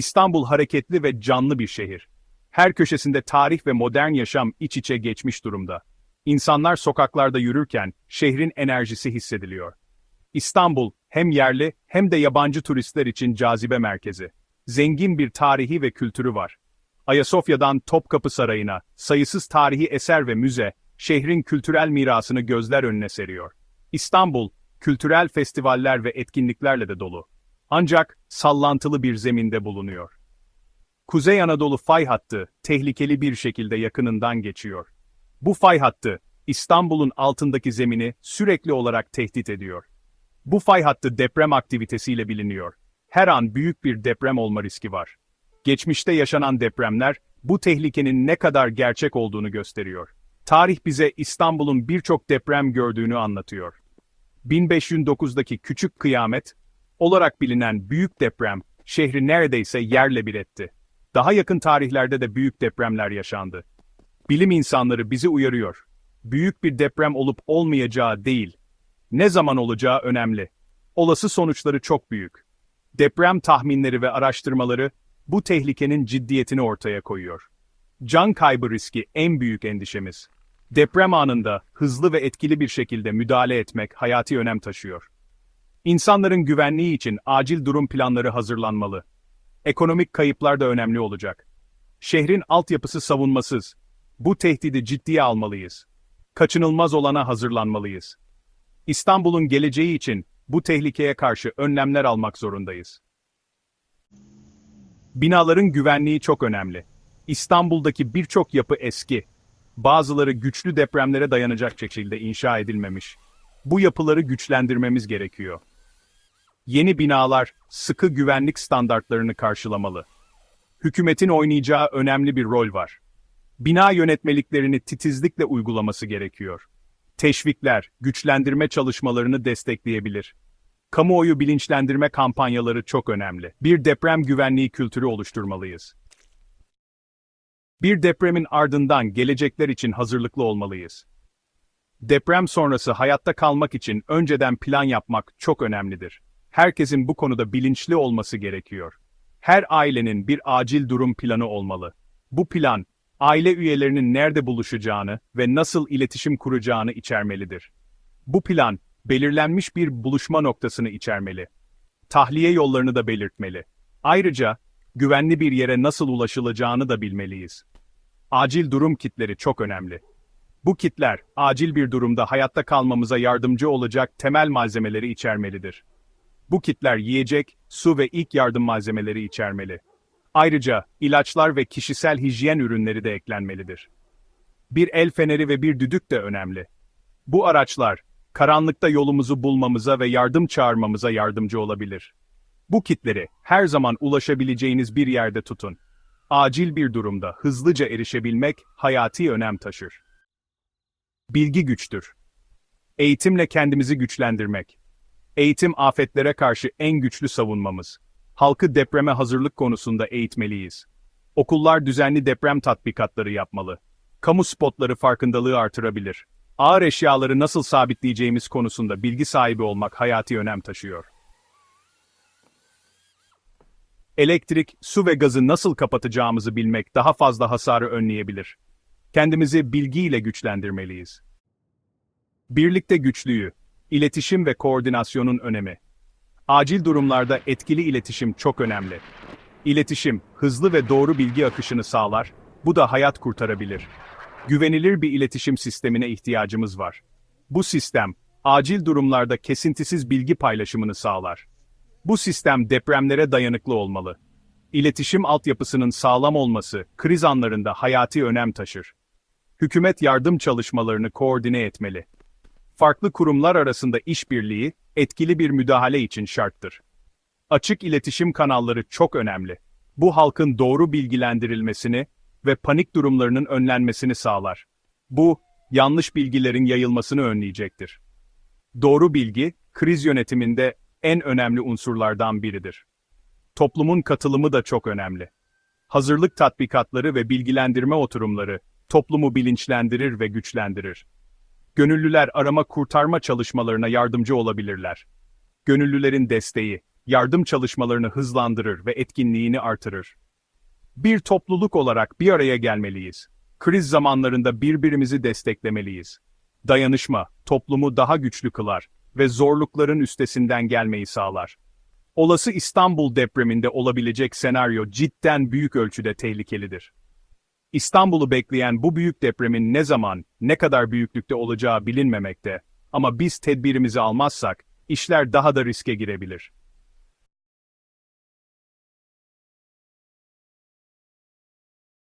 İstanbul hareketli ve canlı bir şehir. Her köşesinde tarih ve modern yaşam iç içe geçmiş durumda. İnsanlar sokaklarda yürürken şehrin enerjisi hissediliyor. İstanbul hem yerli hem de yabancı turistler için cazibe merkezi. Zengin bir tarihi ve kültürü var. Ayasofya'dan Topkapı Sarayı'na sayısız tarihi eser ve müze, şehrin kültürel mirasını gözler önüne seriyor. İstanbul, kültürel festivaller ve etkinliklerle de dolu. Ancak sallantılı bir zeminde bulunuyor. Kuzey Anadolu fay hattı tehlikeli bir şekilde yakınından geçiyor. Bu fay hattı İstanbul'un altındaki zemini sürekli olarak tehdit ediyor. Bu fay hattı deprem aktivitesiyle biliniyor. Her an büyük bir deprem olma riski var. Geçmişte yaşanan depremler bu tehlikenin ne kadar gerçek olduğunu gösteriyor. Tarih bize İstanbul'un birçok deprem gördüğünü anlatıyor. 1509'daki Küçük Kıyamet olarak bilinen büyük deprem şehri neredeyse yerle bir etti. Daha yakın tarihlerde de büyük depremler yaşandı. Bilim insanları bizi uyarıyor. Büyük bir deprem olup olmayacağı değil, ne zaman olacağı önemli. Olası sonuçları çok büyük. Deprem tahminleri ve araştırmaları bu tehlikenin ciddiyetini ortaya koyuyor. Can kaybı riski en büyük endişemiz. Deprem anında hızlı ve etkili bir şekilde müdahale etmek hayati önem taşıyor. İnsanların güvenliği için acil durum planları hazırlanmalı. Ekonomik kayıplar da önemli olacak. Şehrin altyapısı savunmasız. Bu tehdidi ciddiye almalıyız. Kaçınılmaz olana hazırlanmalıyız. İstanbul'un geleceği için bu tehlikeye karşı önlemler almak zorundayız. Binaların güvenliği çok önemli. İstanbul'daki birçok yapı eski. Bazıları güçlü depremlere dayanacak şekilde inşa edilmemiş. Bu yapıları güçlendirmemiz gerekiyor. Yeni binalar sıkı güvenlik standartlarını karşılamalı. Hükümetin oynayacağı önemli bir rol var. Bina yönetmeliklerini titizlikle uygulaması gerekiyor. Teşvikler, güçlendirme çalışmalarını destekleyebilir. Kamuoyu bilinçlendirme kampanyaları çok önemli. Bir deprem güvenliği kültürü oluşturmalıyız. Bir depremin ardından gelecekler için hazırlıklı olmalıyız. Deprem sonrası hayatta kalmak için önceden plan yapmak çok önemlidir. Herkesin bu konuda bilinçli olması gerekiyor. Her ailenin bir acil durum planı olmalı. Bu plan, aile üyelerinin nerede buluşacağını ve nasıl iletişim kuracağını içermelidir. Bu plan, belirlenmiş bir buluşma noktasını içermeli. Tahliye yollarını da belirtmeli. Ayrıca, güvenli bir yere nasıl ulaşılacağını da bilmeliyiz. Acil durum kitleri çok önemli. Bu kitler, acil bir durumda hayatta kalmamıza yardımcı olacak temel malzemeleri içermelidir. Bu kitler yiyecek, su ve ilk yardım malzemeleri içermeli. Ayrıca ilaçlar ve kişisel hijyen ürünleri de eklenmelidir. Bir el feneri ve bir düdük de önemli. Bu araçlar, karanlıkta yolumuzu bulmamıza ve yardım çağırmamıza yardımcı olabilir. Bu kitleri her zaman ulaşabileceğiniz bir yerde tutun. Acil bir durumda hızlıca erişebilmek hayati önem taşır. Bilgi güçtür. Eğitimle kendimizi güçlendirmek. Eğitim afetlere karşı en güçlü savunmamız. Halkı depreme hazırlık konusunda eğitmeliyiz. Okullar düzenli deprem tatbikatları yapmalı. Kamu spotları farkındalığı artırabilir. Ağır eşyaları nasıl sabitleyeceğimiz konusunda bilgi sahibi olmak hayati önem taşıyor. Elektrik, su ve gazı nasıl kapatacağımızı bilmek daha fazla hasarı önleyebilir. Kendimizi bilgiyle güçlendirmeliyiz. Birlikte güçlüyü, iletişim ve koordinasyonun önemi. Acil durumlarda etkili iletişim çok önemli. İletişim, hızlı ve doğru bilgi akışını sağlar, bu da hayat kurtarabilir. Güvenilir bir iletişim sistemine ihtiyacımız var. Bu sistem, acil durumlarda kesintisiz bilgi paylaşımını sağlar. Bu sistem depremlere dayanıklı olmalı. İletişim altyapısının sağlam olması, kriz anlarında hayati önem taşır. Hükümet yardım çalışmalarını koordine etmeli. Farklı kurumlar arasında işbirliği, etkili bir müdahale için şarttır. Açık iletişim kanalları çok önemli. Bu halkın doğru bilgilendirilmesini ve panik durumlarının önlenmesini sağlar. Bu, yanlış bilgilerin yayılmasını önleyecektir. Doğru bilgi, kriz yönetiminde en önemli unsurlardan biridir. Toplumun katılımı da çok önemli. Hazırlık tatbikatları ve bilgilendirme oturumları, toplumu bilinçlendirir ve güçlendirir. Gönüllüler arama kurtarma çalışmalarına yardımcı olabilirler. Gönüllülerin desteği, yardım çalışmalarını hızlandırır ve etkinliğini artırır. Bir topluluk olarak bir araya gelmeliyiz. Kriz zamanlarında birbirimizi desteklemeliyiz. Dayanışma, toplumu daha güçlü kılar ve zorlukların üstesinden gelmeyi sağlar. Olası İstanbul depreminde olabilecek senaryo cidden büyük ölçüde tehlikelidir. İstanbul'u bekleyen bu büyük depremin ne zaman, ne kadar büyüklükte olacağı bilinmemekte ama biz tedbirimizi almazsak, işler daha da riske girebilir.